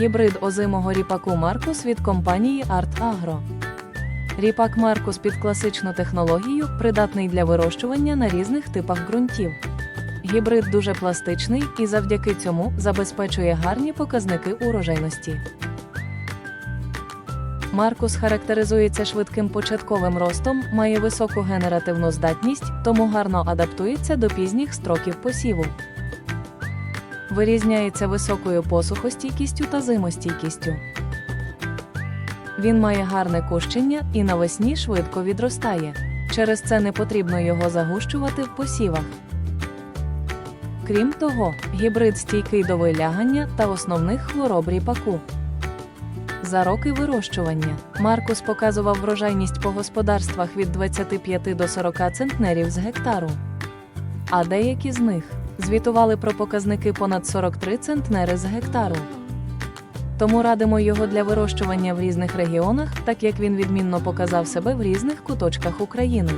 Гібрид озимого ріпаку Маркус від компанії Art Agro. Ріпак Маркус під класичну технологію придатний для вирощування на різних типах ґрунтів. Гібрид дуже пластичний і завдяки цьому забезпечує гарні показники урожайності. Маркус характеризується швидким початковим ростом, має високу генеративну здатність, тому гарно адаптується до пізніх строків посіву. Вирізняється високою посухостійкістю та зимостійкістю. Він має гарне кущення і навесні швидко відростає. Через це не потрібно його загущувати в посівах. Крім того, гібрид стійкий до вилягання та основних хвороб ріпаку. За роки вирощування Маркус показував врожайність по господарствах від 25 до 40 центнерів з гектару. А деякі з них звітували про показники понад 43 центнери з гектару. Тому радимо його для вирощування в різних регіонах, так як він відмінно показав себе в різних куточках України.